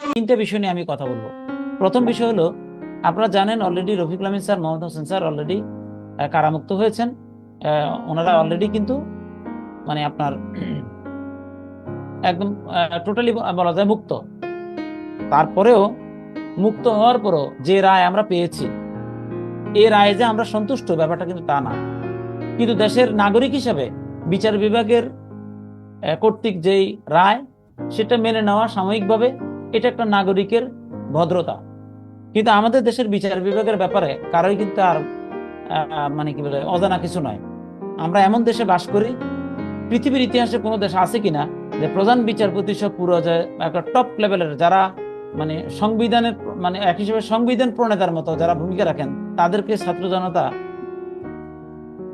তিনটা বিষয় নিয়ে আমি কথা বলব। প্রথম বিষয় হলো, আপনারা জানেন already Rafiqul Amin sir, Mohammad Hossain sir already কারামুক্ত হয়েছেন। ওনারা অলরেডি কিন্তু মানে আপনার একদম টোটালি বলা যায় মুক্ত। তারপরেও মুক্ত হওয়ার পরও যে রায় আমরা পেয়েছি এই রায়ে যে আমরা সন্তুষ্ট, ব্যাপারটা কিন্তু তা না। কিন্তু দেশের নাগরিক হিসাবে বিচার বিভাগের কর্তৃক যেই রায়, সেটা মেনে নেওয়া সাময়িকভাবে এটা একটা নাগরিকের ভদ্রতা। কিন্তু আমাদের দেশের বিচার বিভাগের ব্যাপারে কারোই কিন্তু আর মানে কি বলে, অজানা কিছু নয়। আমরা এমন দেশে বাস করি, পৃথিবীর ইতিহাসে কোনো দেশ আছে কিনা, যে প্রধান বিচারপতি সব পুরো একটা টপ লেভেলের যারা মানে সংবিধানের মানে এক হিসেবে সংবিধান প্রণেতার মতো যারা ভূমিকা রাখেন, তাদেরকে ছাত্র জনতা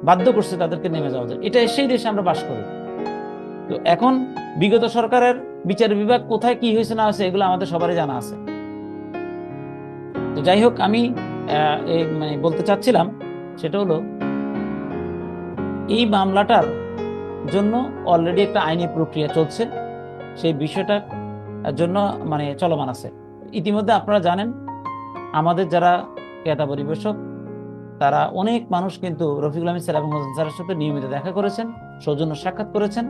বাধ্য করছে তাদেরকে নেমে যাওয়া যায়। এটা সেই দেশে আমরা বাস করি। তো এখন বিগত সরকারের বিচার বিভাগ কোথায় কি হয়েছে না হয়েছে এগুলো আমাদের সবারই জানা আছে। তো যাই হোক, আমি মানে বলতে চাচ্ছিলাম সেটা হলো, এই মামলাটার জন্য অলরেডি একটা আইনি প্রক্রিয়া চলছে। সেই বিষয়টার জন্য মানে চলমান আছে। ইতিমধ্যে আপনারা জানেন, আমাদের যারা ক্রেতা পরিবেশক তারা অনেক মানুষ কিন্তু রফিকুল আহমেদ স্যার এবং হোসেন স্যারের সাথে নিয়মিত দেখা করেছেন, সৌজন্য সাক্ষাৎ করেছেন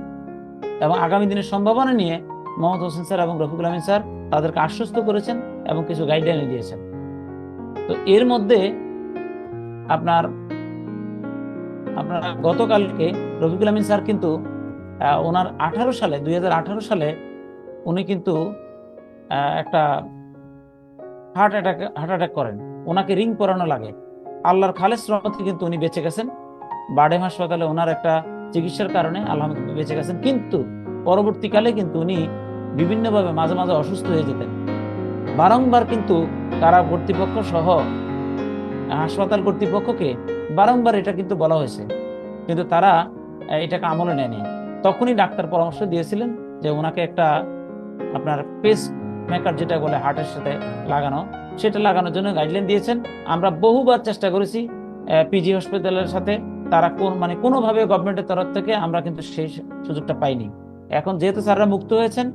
এবং আগামী দিনের সম্ভাবনা নিয়ে মোহাম্মদ হোসেন স্যার এবং রফিকুল আহমেদ স্যার তাদেরকে আশ্বস্ত করেছেন এবং কিছু গাইডলাইন দিয়েছেন। তো এর মধ্যে আপনার আপনার গতকালকে রফিকুল আমিন স্যার কিন্তু ওনার আঠারো সালে, দুই হাজার আঠারো সালে উনি কিন্তু একটা হার্ট অ্যাটাক হার্ট অ্যাটাক করেন। ওনাকে রিং পরানো লাগে। আল্লাহর খালেস রহমতে কিন্তু উনি বেঁচে গেছেন। বারডেম হাসপাতালে ওনার একটা চিকিৎসার কারণে আলহামদুলিল্লাহ বেঁচে গেছেন। কিন্তু পরবর্তীকালে কিন্তু উনি বিভিন্নভাবে মাঝে মাঝে অসুস্থ হয়ে যেতেন। বারংবার কিন্তু কারা কর্তৃপক্ষ সহ হাসপাতাল কর্তৃপক্ষকে বারংবার এটা কিন্তু বলা হয়েছে। কিন্তু তারা এটাকে আমলে নেয়নি। তখনই ডাক্তার পরামর্শ দিয়েছিলেন যে ওনাকে একটা আপনার পেস মেকার যেটা বলে হার্টের সাথে লাগানো সেটা লাগানোর জন্য গাইডলাইন দিয়েছেন। আমরা বহুবার চেষ্টা করেছি পিজি হসপিটালের সাথে তারা কোন মানে কোনোভাবে গভর্নমেন্টের তরফ থেকে আমরা কিন্তু সেই সুযোগটা পাইনি। এখন যেহেতু স্যাররা মুক্ত হয়েছেন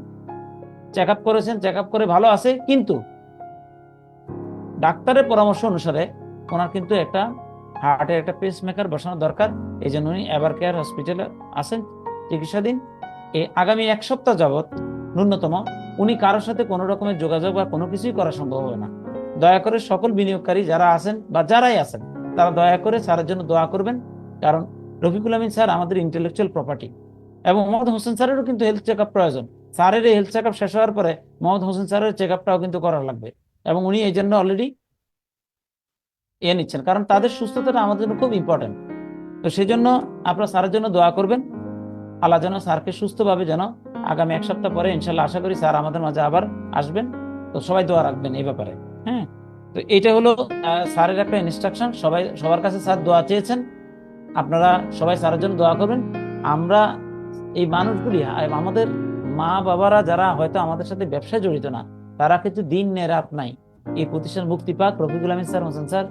চেক আপ করেছেন চেক আপ করে ভালো আছে, কিন্তু ডাক্তারের পরামর্শ অনুসারে ওনার কিন্তু একটা হার্টের একটা পেস মেকার বসানো দরকার। এই জন্য উনি এভার কেয়ার হসপিটালে আছেন চিকিৎসাধীন। এই আগামী এক সপ্তাহ যাবৎ ন্যূনতম উনি কারোর সাথে কোনো রকমের যোগাযোগ বা কোনো কিছুই করা সম্ভব হবে না। দয়া করে সকল বিনিয়োগকারী যারা আছেন বা যারাই আছেন, তারা দয়া করে স্যারের জন্য দোয়া করবেন। কারণ রফিকুল আমিন স্যার আমাদের ইন্টেলেকচুয়াল প্রপার্টি এবং মোহাম্মদ হোসেন স্যারেরও কিন্তু হেলথ চেক প্রয়োজন। স্যারের এই হেলথ চেক শেষ হওয়ার পরে মোহাম্মদ হোসেন স্যারের চেক আপটাও কিন্তু করা লাগবে এবং উনি এই জন্য অলরেডি এ নিচ্ছেন। কারণ তাদের সুস্থতাটা আমাদের জন্য খুব ইম্পর্টেন্ট তো সেই জন্য আপনারা স্যারের জন্য দোয়া করবেন। আল্লাহ যেন স্যারকে সুস্থভাবে যেন আগামী এক সপ্তাহ পরে ইনশাল্লাহ আশা করি স্যার আমাদের মাঝে আবার আসবেন। তো সবাই দোয়া রাখবেন এই ব্যাপারে। হ্যাঁ? তো এটা হলো স্যারের একটা ইনস্ট্রাকশন সবাই, সবার কাছে স্যার দোয়া চেয়েছেন। আপনারা সবাই স্যারের জন্য দোয়া করবেন। আমরা এই মানুষগুলি আমাদের মা বাবারা যারা হয়তো আমাদের সাথে ব্যবসায় জড়িত না, তারা কিন্তু দিন নেই রাত নাই এই প্রতিষ্ঠান মুক্তি পাক। রফিকুল আমিন স্যার হোসেন স্যার,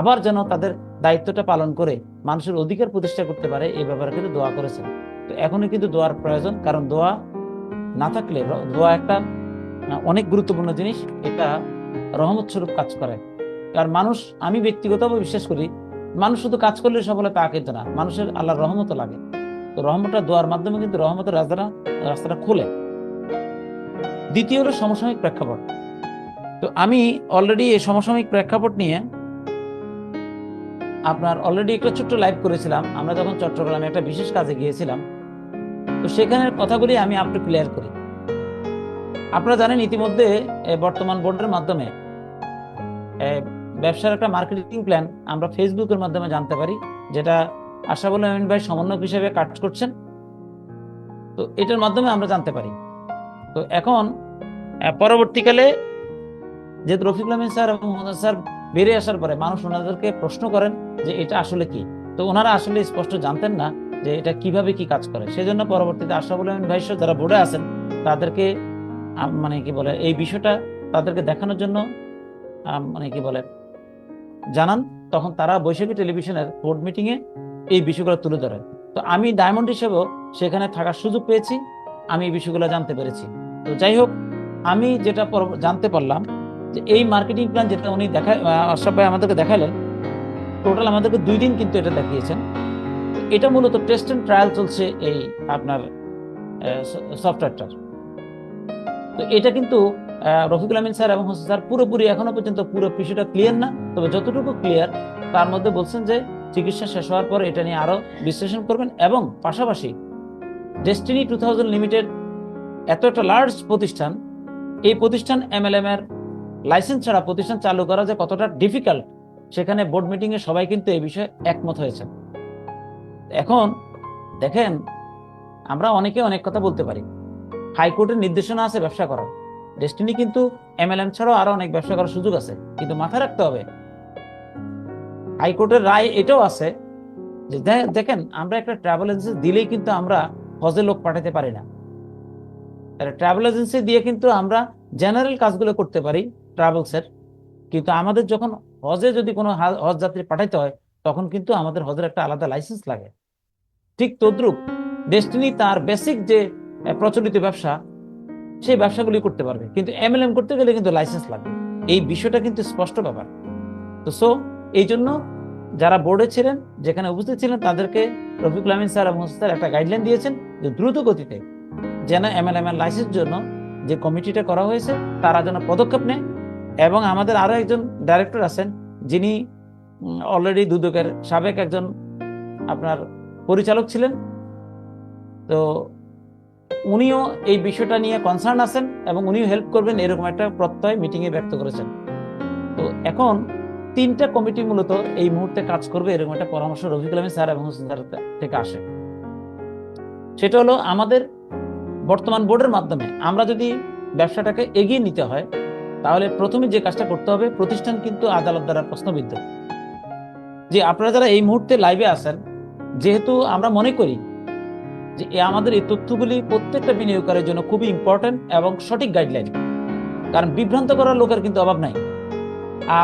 আবার যেন তাদের দায়িত্বটা পালন করে মানুষের অধিকার প্রতিষ্ঠা করতে পারে, এই ব্যাপারে কিন্তু দোয়া করেছেন। তো এখনই কিন্তু দোয়ার প্রয়োজন, কারণ দোয়া না থাকলে, দোয়া একটা অনেক গুরুত্বপূর্ণ জিনিস। এটা রহমত স্বরূপ কাজ করে। কারণ মানুষ, আমি ব্যক্তিগতভাবে বিশ্বাস করি, মানুষ শুধু কাজ করলে সফলতা তা কিন্তু না, মানুষের আল্লাহর রহমতও লাগে। তো রহমতটা দোয়ার মাধ্যমে কিন্তু রহমতের রাস্তাটা রাস্তাটা খুলে। দ্বিতীয় হলো সমসাময়িক প্রেক্ষাপট। তো আমি অলরেডি এই সমসাময়িক প্রেক্ষাপট নিয়ে আপনার অলরেডি একটা ছোট্ট লাইভ করেছিলাম। আমরা যখন চট্টগ্রামে একটা বিশেষ কাজে গিয়েছিলাম, তো সেখানের কথাগুলি আমি আপনি ক্লিয়ার করি। আপনারা জানেন ইতিমধ্যে বর্তমান বোর্ডের মাধ্যমে ব্যবসার একটা মার্কেটিং প্ল্যান আমরা ফেসবুকের মাধ্যমে জানতে পারি, যেটা আশাবুল আমিন ভাই সমন্বয়ক হিসেবে কাজ করছেন। তো এটার মাধ্যমে আমরা জানতে পারি। তো এখন পরবর্তীকালে যেহেতু রফিকুল আমিন স্যার এবং মোহাম্মদ স্যার বেরিয়ে আসার পরে মানুষ ওনাদেরকে প্রশ্ন করেন যে এটা আসলে কি? তো ওনারা আসলে স্পষ্ট জানতেন না যে এটা কীভাবে কি কাজ করে। সেজন্য পরবর্তীতে আশরাফুল আমিন ভাই যারা বোর্ডে আছেন, তাদেরকে মানে কি বলে, এই বিষয়টা তাদেরকে দেখানোর জন্য মানে কি বলে, জানান, তখন তারা বৈশাখী টেলিভিশনের বোর্ড মিটিং এ এই বিষয়গুলো তুলে ধরে। তো আমি ডায়মন্ড হিসেবেও সেখানে থাকার সুযোগ পেয়েছি, আমি এই বিষয়গুলো জানতে পেরেছি। তো যাই হোক, আমি যেটা জানতে পারলাম যে এই মার্কেটিং প্ল্যান যেটা উনি দেখা আশরাফ ভাই আমাদেরকে দেখালেন টোটাল আমাদেরকে দুই দিন কিন্তু এটা দেখিয়েছেন। এটা মূলত টেস্ট অ্যান্ড ট্রায়াল চলছে এই আপনার সফটওয়্যারটার তো এটা কিন্তু রফিকুল আমিন স্যার এবং হোসেন স্যার পুরোপুরি এখনও পর্যন্ত পুরো বিষয়টা ক্লিয়ার না। তবে যতটুকু ক্লিয়ার তার মধ্যে বলছেন যে চিকিৎসা শেষ হওয়ার পর এটা নিয়ে আরও বিশ্লেষণ করবেন এবং পাশাপাশি ডেস্টিনি টু থাউজেন্ড লিমিটেড এত একটা লার্জ প্রতিষ্ঠান, এই প্রতিষ্ঠান এমএলএম এর লাইসেন্স ছাড়া প্রতিষ্ঠান চালু করা যে কতটা ডিফিকাল্ট সেখানে বোর্ড মিটিং এ সবাই কিন্তু এই বিষয়ে একমত হয়েছে এখন দেখেন, আমরা অনেকে অনেক কথা বলতে পারি। হাইকোর্টের নির্দেশনা আছে, ব্যবসা করার। ডেস্টিনি কিন্তু এমএলএম ছাড়াও আরও অনেক ব্যবসা করার সুযোগ আছে, কিন্তু মাথায় রাখতে হবে। হাইকোর্টের রায় এটাও আছে যে দেখেন, আমরা একটা ট্রাভেল এজেন্সি দিলেই কিন্তু আমরা হজে লোক পাঠাতে পারি না। ট্রাভেল এজেন্সি দিয়ে কিন্তু আমরা জেনারেল কাজগুলো করতে পারি ট্রাভেলসের কিন্তু আমাদের যখন হজে যদি কোনো হজ যাত্রী পাঠাইতে হয়, তখন কিন্তু আমাদের হজের একটা আলাদা লাইসেন্স লাগে। ঠিক তদ্রুপ ডেস্টিনি তার বেসিক যে প্রচলিত ব্যবসা, সেই ব্যবসাগুলি করতে পারবে। কিন্তু এমএলএম করতে গেলে কিন্তু লাইসেন্স লাগবে। এই বিষয়টা কিন্তু স্পষ্ট ব্যাপার। তো সো এই জন্য যারা বোর্ডে ছিলেন, যেখানে উপস্থিত ছিলেন, তাদেরকে রফিকুল আমিন স্যার এবং স্যার একটা গাইডলাইন দিয়েছেন যে দ্রুত গতিতে যেন এমএলএম এর লাইসেন্স জন্য যে কমিটিটা করা হয়েছে, তারা যেন পদক্ষেপ নেয় এবং আমাদের আরও একজন ডাইরেক্টর আছেন, যিনি অলরেডি দুদকের সাবেক একজন আপনার পরিচালক ছিলেন। তো উনিও এই বিষয়টা নিয়ে কনসার্ন আছেন এবং উনিও হেল্প করবেন এরকম একটা প্রত্যয় মিটিং এ ব্যক্ত করেছেন। তো এখন তিনটা কমিটি মূলত এই মুহূর্তে কাজ করবে এরকম একটা পরামর্শ রফিকুল আলমী স্যার এবং হোসেন স্যার থেকে আসে। সেটা হলো আমাদের বর্তমান বোর্ডের মাধ্যমে আমরা যদি ব্যবসাটাকে এগিয়ে নিতে হয়, তাহলে প্রথমে যে কাজটা করতে হবে, প্রতিষ্ঠান কিন্তু আদালত দ্বারা প্রশ্নবিদ্ধ। যে আপনারা যারা এই মুহূর্তে লাইভে আছেন, যেহেতু আমরা মনে করি যে আমাদের এই তথ্যগুলি প্রত্যেকটা বিনিয়োগকারীর জন্য খুবই ইম্পর্টেন্ট এবং সঠিক গাইডলাইন কারণ বিভ্রান্ত করার লোকের কিন্তু অভাব নাই।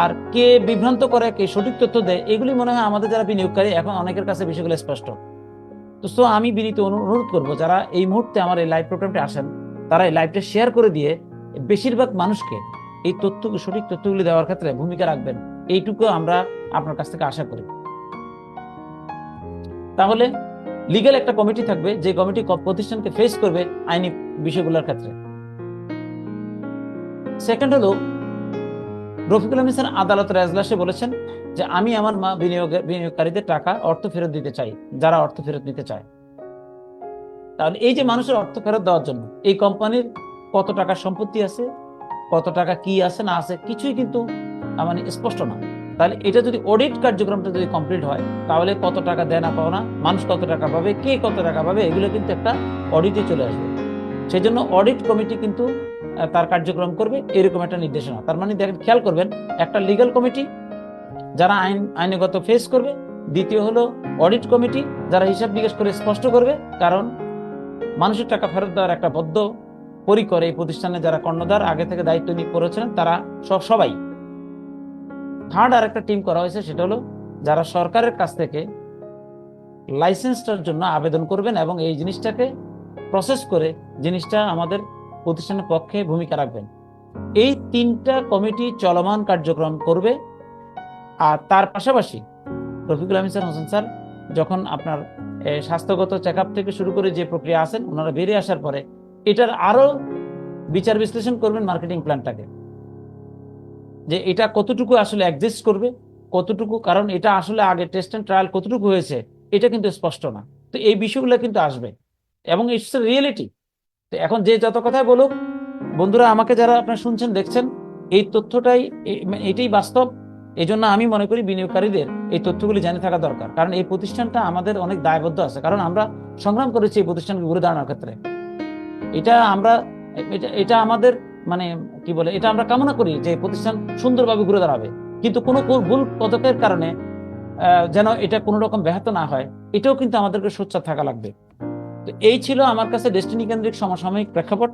আর কে বিভ্রান্ত করে, কে সঠিক তথ্য দেয়, এগুলি মনে হয় আমাদের যারা বিনিয়োগকারী, এখন অনেকের কাছে বিষয়গুলো স্পষ্ট। তো সো আমি বিনীত অনুরোধ করব, যারা এই মুহূর্তে আমার এই লাইভ প্রোগ্রামটা আসেন, তারা এই লাইভটা শেয়ার করে দিয়ে বেশিরভাগ মানুষকে এই তথ্য, সঠিক তথ্যগুলি দেওয়ার ক্ষেত্রে ভূমিকা রাখবেন। এইটুকু আমরা আপনার কাছ থেকে আশা করি। তাহলে লিগ্যাল একটা কমিটি থাকবে, যে কমিটি প্রতিষ্ঠানকে ফেস করবে আইনি বিষয়গুলোর ক্ষেত্রে। সেকেন্ড হলো, রফিকুল স্যার আদালতের এজলাসে বলেছেন যে, আমি আমার মা বিনিয়োগের বিনিয়োগকারীদের টাকা অর্থ ফেরত দিতে চাই, যারা অর্থ ফেরত নিতে চায়। তাহলে এই যে মানুষের অর্থ ফেরত দেওয়ার জন্য, এই কোম্পানির কত টাকা সম্পত্তি আছে, কত টাকা কি আছে, না আছে, কিছুই কিন্তু মানে স্পষ্ট না। তাহলে এটা যদি অডিট কার্যক্রমটা যদি কমপ্লিট হয়, তাহলে কত টাকা দেয় না পাও না মানুষ কত টাকা পাবে, কে কত টাকা পাবে, এগুলো কিন্তু একটা অডিটে চলে আসবে। সেই জন্য অডিট কমিটি কিন্তু তার কার্যক্রম করবে, এরকম একটা নির্দেশনা। তার মানে দেখেন, খেয়াল করবেন, একটা লিগ্যাল কমিটি যারা আইন, আইনগত ফেস করবে, দ্বিতীয় হলো অডিট কমিটি যারা হিসাব নিকাশ করে স্পষ্ট করবে, কারণ মানুষের টাকা ফেরত দেওয়ার একটা বদ্ধ পরিকর এই প্রতিষ্ঠানে যারা কর্ণধার, আগে থেকে দায়িত্ব নিয়ে করেছিলেন তারা সব- সবাই থার্ড আর একটা টিম করা হয়েছে, সেটা হলো যারা সরকারের কাছ থেকে লাইসেন্সটার জন্য আবেদন করবেন এবং এই জিনিসটাকে প্রসেস করে জিনিসটা আমাদের প্রতিষ্ঠানের পক্ষে ভূমিকা রাখবেন। এই তিনটা কমিটি চলমান কার্যক্রম করবে আর তার পাশাপাশি রফিকুল আহমেদ স্যার, হোসেন স্যার, যখন আপনার স্বাস্থ্যগত চেক আপ থেকে শুরু করে যে প্রক্রিয়া আছেন, ওনারা বেরিয়ে আসার পরে এটার আরও বিচার বিশ্লেষণ করবেন মার্কেটিং প্ল্যানটাকে যে এটা কতটুকু আসলে অ্যাডজাস্ট করবে, কতটুকু, কারণ এটা আসলে আগে টেস্ট এন্ড ট্রায়াল কতটুকু হয়েছে, এটা কিন্তু স্পষ্ট না। তো এই বিষয়গুলো কিন্তু আসবে। এবং ইটস রিয়েলিটি তো এখন যে যত কথাই বলুক, বন্ধুরা, আমাকে যারা আপনারা শুনছেন, দেখছেন, এই তথ্যটাই মানে এটাই বাস্তব। এই জন্য আমি মনে করি বিনিয়োগকারীদের এই তথ্যগুলি জানে থাকা দরকার। কারণ এই প্রতিষ্ঠানটা আমাদের অনেক দায়বদ্ধ আছে। কারণ আমরা সংগ্রাম করেছি এই প্রতিষ্ঠানকে ঘুরে দাঁড়ানোর ক্ষেত্রে। এটা আমরা এটা আমাদের মানে কি বলে, এটা আমরা কামনা করি যে প্রতিষ্ঠান সুন্দরভাবে ঘুরে দাঁড়াবে। কিন্তু কোনো ভুল- পদকের কারণে যেন এটা কোনো রকম ব্যাহত না হয়, এটাও কিন্তু আমাদেরকে সোচ্চার থাকা লাগবে। তো এই ছিল আমার কাছে ডেস্টিনি কেন্দ্রিক সমসাময়িক প্রেক্ষাপট।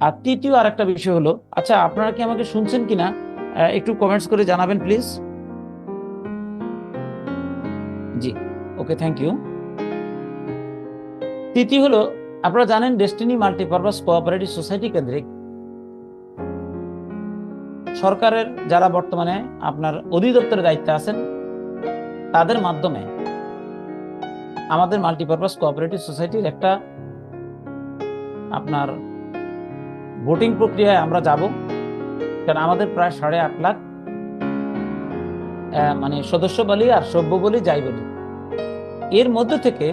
আর তৃতীয় আর একটা বিষয় হলো আচ্ছা আপনারা কি আমাকে শুনছেন কিনা? একটু কমেন্টস করে জানাবেন প্লিজ জি ওকে থ্যাংক ইউ তৃতীয় হলো, আপনারা জানেন ডেস্টিনি মাল্টিপারপাস কোঅপারেটিভ সোসাইটি কেন্দ্রিক সরকারের যারা বর্তমানে আপনার অধিদপ্তরের দায়িত্বে আছেন, তাদের মাধ্যমে আমাদের মাল্টিপারপাস কোঅপারেটিভ সোসাইটির একটা আপনার ভোটিং প্রক্রিয়ায় আমরা যাব। কারণ আমাদের প্রায় সাড়ে আট লাখ মানে সদস্য বলি আর সভ্য বলি যাই বলি। এর মধ্যে থেকে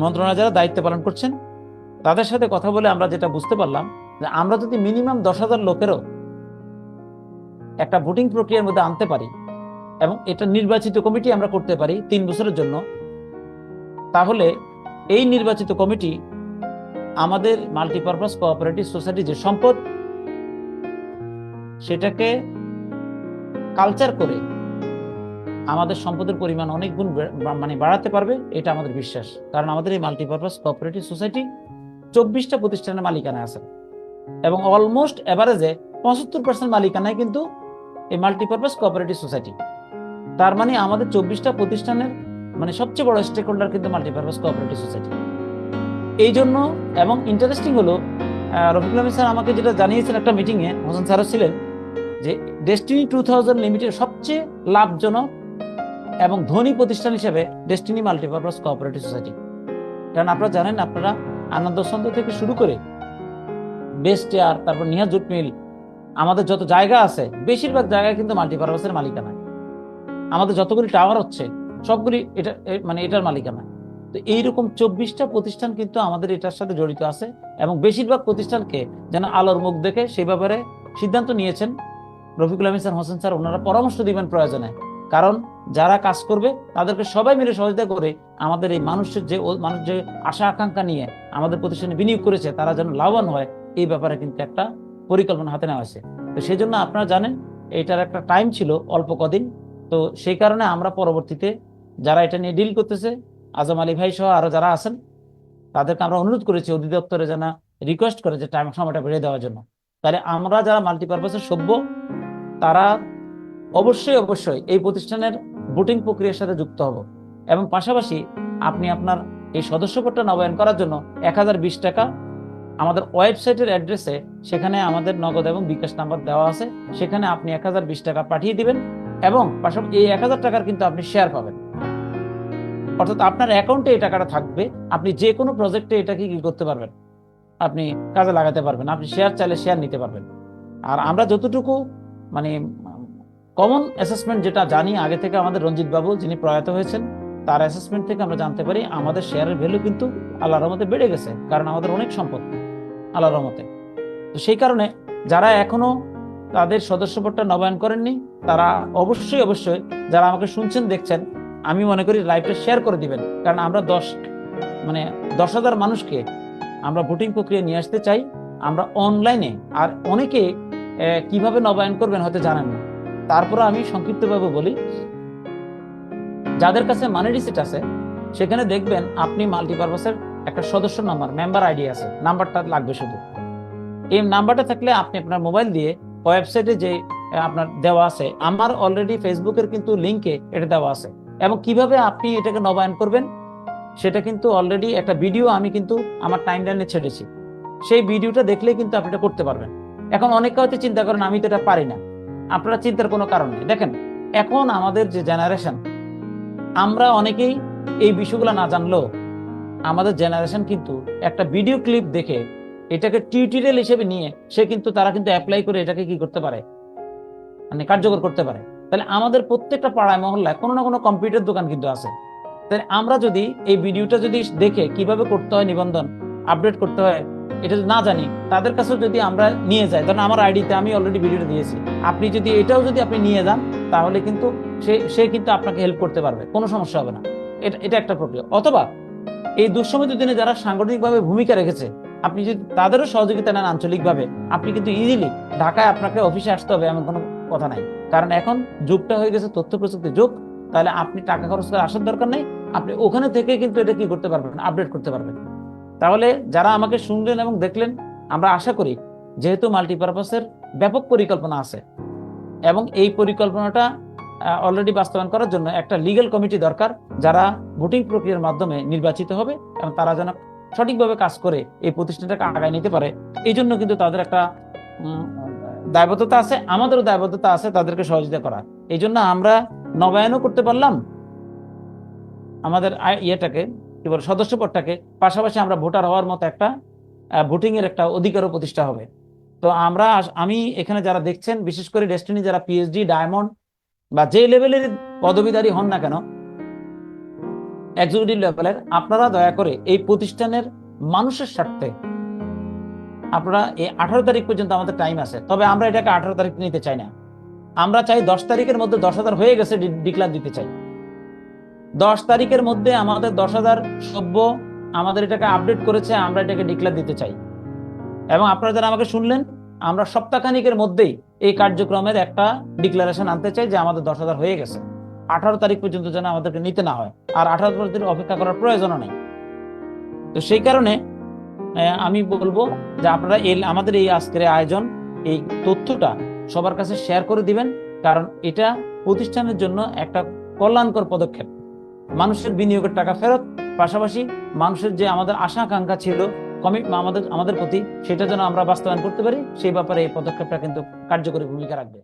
মন্ত্রণালয় যারা দায়িত্ব পালন করছেন, তাদের সাথে কথা বলে আমরা যেটা বুঝতে পারলাম যে আমরা যদি মিনিমাম দশ হাজার লোকেরও একটা ভোটিং প্রক্রিয়ার মধ্যে আনতে পারি এবং এটা নির্বাচিত কমিটি আমরা করতে পারি তিন বছরের জন্য, তাহলে এই নির্বাচিত কমিটি আমাদের মাল্টিপারপাস কোঅপারেটিভ সোসাইটি যে সম্পদ, সেটাকে কালচার করে আমাদের সম্পদের পরিমাণ অনেক গুণ মানে বাড়াতে পারবে, এটা আমাদের বিশ্বাস। কারণ আমাদের এই মাল্টিপারপাস কোঅপারেটিভ সোসাইটি চব্বিশটা প্রতিষ্ঠানের মালিকানা আছে এবং অলমোস্ট এভারেজে পঁচাত্তর পার্সেন্ট মালিকানায় কিন্তু এই মাল্টিপারপাস কোঅপারেটিভ সোসাইটি তার মানে আমাদের চব্বিশটা প্রতিষ্ঠানের মানে সবচেয়ে বড় স্টেক হোল্ডার কিন্তু মাল্টিপারপাস কোঅপারেটিভ সোসাইটি এই জন্য এবং ইন্টারেস্টিং হলো রফিকুল আহমেদ স্যার আমাকে যেটা জানিয়েছেন একটা মিটিংয়ে হোসেন স্যারও ছিলেন, যে ডেস্টিনি টু থাউজেন্ড লিমিটেড সবচেয়ে লাভজনক এবং ধনী প্রতিষ্ঠান হিসেবে ডেস্টিনি মাল্টিপারপাস কোঅপারেটিভ সোসাইটি কারণ আপনারা জানেন, আপনারা আনন্দ সন্দ থেকে শুরু করে বেস্ট এয়ার তারপর নিহার জুট মিল আমাদের যত জায়গা আছে, বেশিরভাগ জায়গায় কিন্তু মাল্টিপারপাসের মালিকানা। আমাদের যতগুলি টাওয়ার হচ্ছে, সবগুলি এটা মানে এটার মালিকানা। তো এইরকম চব্বিশটা প্রতিষ্ঠান কিন্তু আমাদের এটার সাথে জড়িত আছে এবং বেশিরভাগ প্রতিষ্ঠানকে যেন আলোর মুখ দেখে সেই ব্যাপারে সিদ্ধান্ত নিয়েছেন রফিকুল আহমেদ স্যার, হোসেন স্যার, ওনারা পরামর্শ দিবেন প্রয়োজনে। কারণ যারা কাজ করবে, তাদেরকে সবাই মিলে সহযোগিতা করে আমাদের এই মানুষের যে মানুষ যে আশা আকাঙ্ক্ষা নিয়ে আমাদের প্রতিষ্ঠানে বিনিয়োগ করেছে, তারা যেন লাভবান হয়, এই ব্যাপারে কিন্তু একটা পরিকল্পনা হাতে নেওয়া হয়েছে। তো সেই জন্য আপনারা জানেন, এটার একটা টাইম ছিল অল্প কদিন। তো সেই কারণে আমরা পরবর্তীতে যারা এটা নিয়ে ডিল করতেছে, আজম আলী ভাই সহ আরও যারা আছেন, তাদেরকে আমরা অনুরোধ করেছি অধিদপ্তরে যেন রিকোয়েস্ট করে যে টাইম সময়টা বেড়ে দেওয়ার জন্য। তাহলে আমরা যারা মাল্টিপারপাসের সভ্য, তারা অবশ্যই অবশ্যই এই প্রতিষ্ঠানের ভোটিং প্রক্রিয়ার সাথে যুক্ত হব। এবং পাশাপাশি আপনি আপনার এই সদস্যপদটা নবায়ন করার জন্য এক হাজার বিশ টাকা আমাদের ওয়েবসাইটের অ্যাড্রেসে সেখানে আমাদের নগদ এবং বিকাশ নাম্বার দেওয়া আছে। সেখানে আপনি এক হাজার বিশ টাকা পাঠিয়ে দিবেন এবং পাশাপাশি এই এক হাজার টাকার কিন্তু আপনি শেয়ার পাবেন। অর্থাৎ আপনার অ্যাকাউন্টে এই টাকাটা থাকবে। আপনি যে কোনো প্রজেক্টে এটাকে কি করতে পারবেন? আপনি কাজে লাগাতে পারবেন। আপনি শেয়ার চাইলে শেয়ার নিতে পারবেন। আর আমরা যতটুকু মানে কমন অ্যাসেসমেন্ট যেটা জানি, আগে থেকে আমাদের রঞ্জিত বাবু যিনি প্রয়াত হয়েছেন, তার অ্যাসেসমেন্ট থেকে আমরা জানতে পারি, আমাদের শেয়ারের ভ্যালু কিন্তু আল্লাহর রহমতে বেড়ে গেছে, কারণ আমাদের অনেক সম্পদ। আল্লাহর রহমতে। তো সেই কারণে যারা এখনও তাদের সদস্যপদটা নবায়ন করেননি, তারা অবশ্যই অবশ্যই যারা আমাকে শুনছেন, দেখছেন, আমি মনে করি লাইভটা শেয়ার করে দিবেন। কারণ আমরা দশ মানে দশ হাজার মানুষকে আমরা ভোটিং প্রক্রিয়া নিয়ে আসতে চাই। আমরা অনলাইনে আর অনেকে কীভাবে নবায়ন করবেন হয়তো জানেন না। তারপরে আমি সংক্ষিপ্তভাবে বলি, যাদের কাছে মানি রিসিট আছে, সেখানে দেখবেন আপনি মাল্টিপারপাসের একটা সদস্য নাম্বার মেম্বার আইডি আছে নাম্বারটা লাগবে শুধু। এই নাম্বারটা থাকলে আপনি আপনার মোবাইল দিয়ে ওয়েবসাইটে যে আপনার দেওয়া আছে, আমার অলরেডি ফেসবুকের কিন্তু লিঙ্কে এটা দেওয়া আছে। এবং কীভাবে আপনি এটাকে নবায়ন করবেন, সেটা কিন্তু অলরেডি একটা ভিডিও আমি কিন্তু আমার টাইম লাইনে ছেড়েছি। সেই ভিডিওটা দেখলে কিন্তু আপনি এটা করতে পারবেন। এখন অনেকে হয়তো চিন্তা করেন, আমি তো এটা পারি না। আপনারা চিন্তার কোনো কারণ নেই। দেখেন, এখন আমাদের যে জেনারেশন আমরা অনেকেই এই বিষয়গুলো না জানলেও আমাদের জেনারেশন কিন্তু একটা ভিডিও ক্লিপ দেখে এটাকে টিউটোরিয়াল হিসেবে নিয়ে সে কিন্তু তারা কিন্তু অ্যাপ্লাই করে এটাকে কি করতে পারে? মানে কার্যকর করতে পারে। তাহলে আমাদের প্রত্যেকটা পাড়ায়, মহল্লায় কোনো না কোনো কম্পিউটার দোকান কিন্তু আছে। তাহলে আমরা যদি এই ভিডিওটা যদি দেখে কীভাবে করতে হয় নিবন্ধন আপডেট করতে হয়, এটা না জানি, তাদের কাছে যদি আমরা নিয়ে যাই, ধরেন আমার আইডিতে আমি অলরেডি ভিডিওটা দিয়েছি, আপনি যদি এটাও যদি আপনি নিয়ে যান, তাহলে কিন্তু সে সে কিন্তু আপনাকে হেল্প করতে পারবে, কোনো সমস্যা হবে না। এটা এটা একটা প্রক্রিয়া। অথবা এই দুঃসমৃদ্ধ দিনে যারা সাংগঠনিকভাবে ভূমিকা রেখেছে, আপনি যদি তাদেরও সহযোগিতা নেন আঞ্চলিকভাবে, আপনি কিন্তু ইজিলি ঢাকায় আপনাকে অফিসে আসতে হবে এমন কোনো কথা নাই। কারণ এখন যুগটা হয়ে গেছে তথ্য প্রযুক্তির যুগ, তাহলে আপনি টাকা খরচ করে আসার দরকার নেই, আপনি ওখানে থেকে কিন্তু এটা কি করতে পারবেন আপডেট করতে পারবেন। তাহলে যারা আমাকে শুনলেন এবং দেখলেন, আমরা আশা করি যেহেতু মাল্টিপারপাসের ব্যাপক পরিকল্পনা আছে এবং এই পরিকল্পনাটা অলরেডি বাস্তবায়ন করার জন্য একটা লিগ্যাল কমিটি দরকার যারা ভোটিং প্রক্রিয়ার মাধ্যমে নির্বাচিত হবে এবং তারা যেন সঠিকভাবে কাজ করে এই প্রতিষ্ঠানটাকে আগায় নিতে পারে। এই জন্য কিন্তু তাদের একটা দায়বদ্ধতা আছে, আমাদেরও দায়বদ্ধতা আছে তাদেরকে সহযোগিতা করা এই জন্য আমরা নবায়নও করতে পারলাম। আমাদের ইয়েটাকে, কি বল, সদস্যপদটাকে। পাশাপাশি আমরা ভোটার হওয়ার মতো একটা ভোটিং এর একটা অধিকারও প্রতিষ্ঠা হবে। তো আমরা আমি এখানে যারা দেখছেন, বিশেষ করে ডেস্টিনি যারা পিএইচডি ডায়মন্ড বা যে লেভেলের পদবীধারী হন না কেন এক্সিকিউটিভ লেভেলের আপনারা দয়া করে এই প্রতিষ্ঠানের মানুষের স্বার্থে আপনারা এই আঠারো তারিখ পর্যন্ত আমাদের টাইম আছে। তবে আমরা এটাকে আঠারো তারিখ নিতে চাই না। আমরা চাই দশ তারিখের মধ্যে দশ হাজার হয়ে গেছে ডিক্লার দিতে চাই। দশ তারিখের মধ্যে আমাদের দশ হাজার সভ্য আমাদের এটাকে আপডেট করেছে, আমরা এটাকে ডিক্লার দিতে চাই। এবং আপনারা যারা আমাকে শুনলেন, আমরা সপ্তাহখানিকের মধ্যেই এই কার্যক্রমের একটা ডিক্লারেশন আনতে চাই যে আমাদের দশ হাজার হয়ে গেছে। আঠারো তারিখ পর্যন্ত যেন আমাদেরকে নিতে না হয়। আর আঠারো তারিখ অপেক্ষা করার প্রয়োজনও নেই। তো সেই কারণে আমি বলব যে আপনারা এই আমাদের এই আজকের আয়োজন এই তথ্যটা সবার কাছে শেয়ার করে দিবেন। কারণ এটা প্রতিষ্ঠানের জন্য একটা কল্যাণকর পদক্ষেপ। মানুষের বিনিয়োগের টাকা ফেরত পাশাপাশি মানুষের যে আমাদের আশা আকাঙ্ক্ষা ছিল আমাদের আমাদের প্রতি সেটা যেন আমরা বাস্তবায়ন করতে পারি, সেই ব্যাপারে এই পদক্ষেপটা কিন্তু কার্যকরী ভূমিকা রাখবে।